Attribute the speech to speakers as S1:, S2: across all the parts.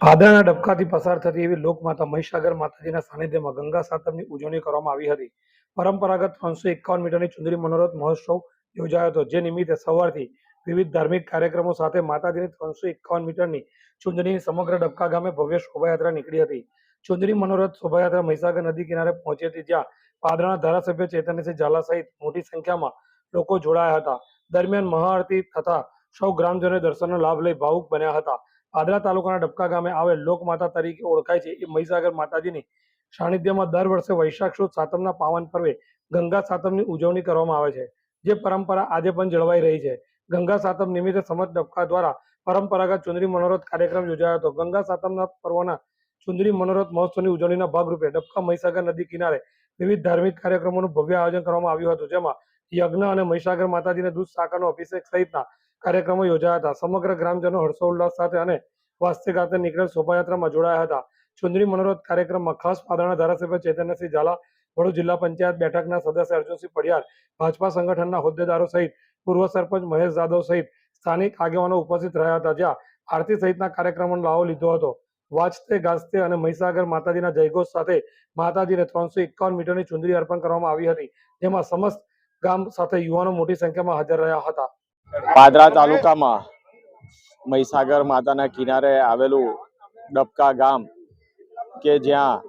S1: ભાદરના ડબકાથી પસાર થતી એવી લોકમાતા મહીસાગર માતાજીના સાનિધ્યમાં ગંગા સાતમની ઉજવણી કરવામાં આવી હતી. પરંપરાગત ત્રણસો એકાવન મીટરની ચુંદરી મનોરથ મહોત્સવ યોજાયો હતો, જે નિમિત્તે સવારથી વિવિધ ધાર્મિક કાર્યક્રમો સાથે માતાજીની ત્રણસો એકાવન મીટરની ચુંદરીની સમગ્ર ડબકા ગામે ભવ્ય શોભાયાત્રા નીકળી હતી. ચુંદરી મનોરથ શોભાયાત્રા મહીસાગર નદી કિનારે પહોંચી હતી, જ્યાં પાદરાના ધારાસભ્ય ચેતનસિંહ ઝાલા સહિત મોટી સંખ્યામાં લોકો જોડાયા હતા. દરમિયાન મહાઆરતી તથા સૌ ગ્રામજનોએ દર્શનનો લાભ લઈ ભાવુક બન્યા હતા. પાદરા તાલુકાના ડબકા ગામે આવેલ લોકમાતા તરીકે ઓળખાય છે. એ મહીસાગર માતાજીની સાનિધ્યમાં દર વર્ષે વૈશાખ સુદ સાતમના પાવન પર્વે ગંગા સાતમની ઉજવણી કરવામાં આવે છે. જે પરંપરા આજે પણ જળવાઈ રહી છે. ગંગા સાતમ નિમિત્તે સમજ ડબકા દ્વારા પરંપરાગત ચુંદરી મનોરથ કાર્યક્રમ યોજાયો હતો. ગંગા સાતમના પર્વના ચુંદરી મનોરથ મહોત્સવની ઉજવણીના ભાગરૂપે ડબકા મહીસાગર નદી કિનારે વિવિધ ધાર્મિક કાર્યક્રમોનું ભવ્ય આયોજન કરવામાં આવ્યું હતું. જેમાં યજ્ઞ અને મહીસાગર માતાજીને દૂધ સાકરનો અભિષેક સહિતના કાર્યક્રમો યોજાયા હતા. સમગ્ર ગ્રામજનો હર્ષોલ્લાસ સાથે અને વાસ્તે ખાતે નીકળેલ શોભાયાત્રામાં જોડાયા હતા. ચુંદડી મનોરથ કાર્યક્રમમાં ખાસ પાદરના ધારાસભ્ય ચૈતન્યસિંહ ઝાલા, વડોદ જિલ્લા પંચાયત બેઠકના સદસ્ય અર્જુનસિંહ પડિયાર ભાજપા સંગઠનના હોદ્દેદારો સહિત પૂર્વ સરપંચ મહેશ જાદવ સહિત સ્થાનિક આગેવાનો ઉપસ્થિત રહ્યા હતા. જ્યાં આરતી સહિતના કાર્યક્રમોનો લાવો લીધો હતો. વાજતે ગાજતે અને મહીસાગર માતાજીના જયઘોષ સાથે માતાજીને ત્રણસો એકાવન મીટરની ચુંદડી અર્પણ કરવામાં આવી હતી. જેમાં સમસ્ત ગામ સાથે યુવાનો મોટી સંખ્યામાં હાજર રહ્યા હતા.
S2: પાદરા તાલુકામાં મહીસાગર માતાના કિનારે આવેલું ડબકા ગામ કે જ્યાં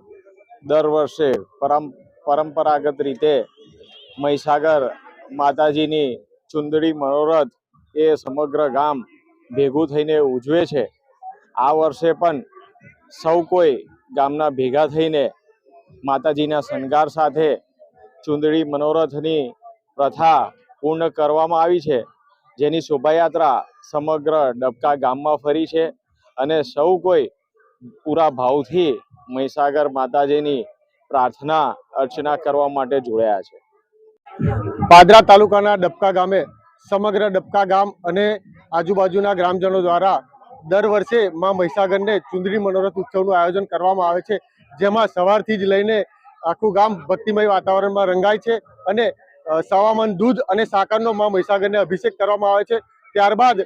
S2: દર વર્ષે પરમ પરંપરાગત રીતે મહીસાગર માતાજીની ચુંદડી મનોરથ એ સમગ્ર ગામ ભેગું થઈને ઉજવે છે. આ વર્ષે પણ સૌ કોઈ ગામના ભેગા થઈને માતાજીના શણગાર સાથે ચુંદડી મનોરથની પ્રથા પૂર્ણ કરવામાં આવી છે. જેની શોભાયાત્રા સમગ્ર ડબકા ગામમાં ફરી છે અને સૌ કોઈ પૂરા ભાવથી મહીસાગર માતાજીની પ્રાર્થના, અર્ચના કરવા માટે જોડાયા છે.
S3: પાદરા તાલુકાના ડબકા ગામે સમગ્ર ડબકા ગામ અને આજુબાજુના ગ્રામજનો દ્વારા દર વર્ષે માં મહીસાગરને ચુંદડી મનોરથ ઉત્સવનું આયોજન કરવામાં આવે છે, જેમાં સવારથી જ લઈને આખું ગામ ભક્તિમય વાતાવરણમાં રંગાય છે અને સવામન દૂધ અને સાકરનો માં મહીસાગરને અભિષેક કરવામાં આવે છે. ત્યારબાદ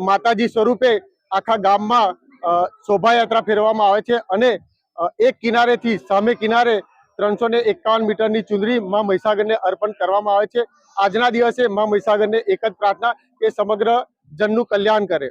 S3: માતાજી સ્વરૂપે આખા ગામમાં શોભાયાત્રા ફેરવવામાં આવે છે અને એક કિનારેથી સામે કિનારે ત્રણસો ને એકાવન મીટરની ચુંદરી માં મહીસાગરને અર્પણ કરવામાં આવે છે. આજના દિવસે માં મહીસાગરને એક જ પ્રાર્થના કે સમગ્ર જનનું કલ્યાણ કરે.